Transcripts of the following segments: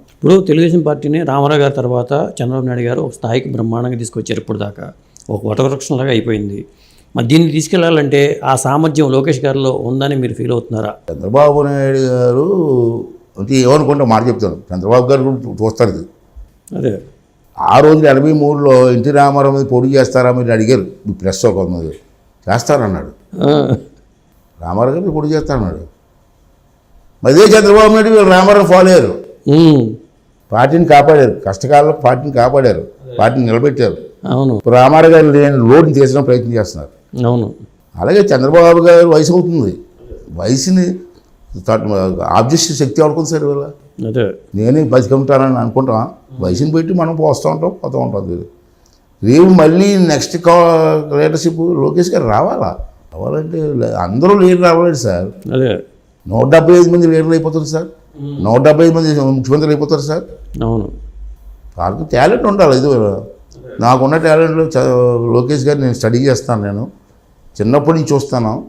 ఇప్పుడు తెలుగుదేశం పార్టీని రామారావు గారి తర్వాత చంద్రబాబు నాయుడు గారు ఒక స్థాయికి బ్రహ్మాండంగా తీసుకొచ్చారు ఇప్పుడు దాకా. ఒక వటవృక్షంలాగా అయిపోయింది. మరి దీన్ని తీసుకెళ్ళాలంటే ఆ సామర్థ్యం లోకేష్ గారిలో ఉందని మీరు ఫీల్ అవుతున్నారా? చంద్రబాబు నాయుడు గారు అంటే ఏమనుకుంటే మాట చెప్తాను చంద్రబాబు గారు చూస్తారు ఇది. అదే. ఆ రోజు ఎనభై మూడులో ఎన్టీ రామారావు మీద పోటీ చేస్తారా మీరు అడిగారు. మీ ప్రెస్ కొంతమంది చేస్తారన్నాడు. ఆ, రామారావు గారు పోటీ చేస్తారన్నాడు. మరి ఇదే చంద్రబాబు నాయుడు వీళ్ళు రామారావు ఫాలో అయ్యారు. పార్టీని కాపాడారు. కష్టకాలంలో పార్టీని కాపాడారు. పార్టీని నిలబెట్టారు. అవును. ఇప్పుడు రామారావు గారు లేని లోటుని తీసడం ప్రయత్నం చేస్తున్నారు. అవును. అలాగే చంద్రబాబు గారు వయసు అవుతుంది. వయసుని ఆబ్జెక్ట్ శక్తి ఎవరికి సార్ ఇవాళ? అదే. నేనే బతికుంటానని అనుకుంటాం వయసుని పెట్టి మనం పోస్తూ ఉంటాం పోతూ ఉంటాం రేపు మళ్ళీ నెక్స్ట్ లీడర్షిప్ లోకేష్ గారు రావాలా? రావాలంటే అందరూ లీడర్ రావాలి సార్. అదే. నూట డెబ్బై ఐదు మంది లీడర్లు అయిపోతారు సార్. నూట డెబ్బై మంది ముఖ్యమంత్రులు అయిపోతారు సార్. అవును. వాళ్ళకి టాలెంట్ ఉండాలి. ఇది నాకున్న టాలెంట్లో లోకేష్ గారు నేను స్టడీ చేస్తాను నేను. చిన్నప్పటి నుంచి చూస్తాను.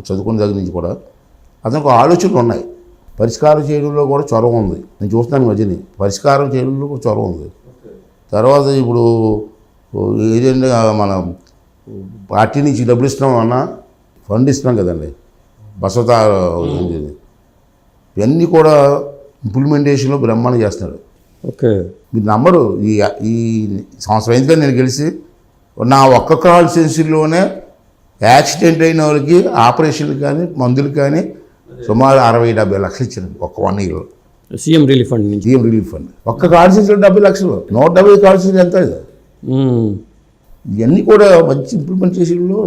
చదువుకున్న దగ్గర నుంచి కూడా. అతనికి ఆలోచనలు ఉన్నాయి. పరిష్కారం చేయడంలో కూడా చొరవ ఉంది. నేను చూస్తున్నాను మధ్యని. పరిష్కారం చేయడంలో కూడా చొరవ ఉంది. తర్వాత ఇప్పుడు ఏదంటే మన పార్టీ నుంచి డబ్బులు ఇస్తున్నాం అన్న ఫండ్ ఇస్తున్నాం కదండి. బసవత ఇవన్నీ కూడా ఇంప్లిమెంటేషన్లో బ్రహ్మాండం చేస్తున్నాడు. ఓకే. మీరు నమ్మరు ఈ ఈ సంవత్సరం అయిందిగా నేను గెలిచి నా ఒక్క కాన్స్టిట్యున్సీలోనే యాక్సిడెంట్ అయిన వాళ్ళకి ఆపరేషన్లు కానీ మందులు కానీ సుమారు అరవై డెబ్బై లక్షలు ఇచ్చాను ఒక్క వన్ ఇయర్లో. సీఎం రిలీఫ్ ఫండ్ నుంచి. CM relief fund. ఒక్క కాన్స్టిట్యూన్సీలో డెబ్బై లక్షలు. నూట డెబ్బై కాన్స్టిట్యూన్సీ ఎంత ఇది? ఇవన్నీ కూడా మంచి ఇంప్లిమెంటేషన్లో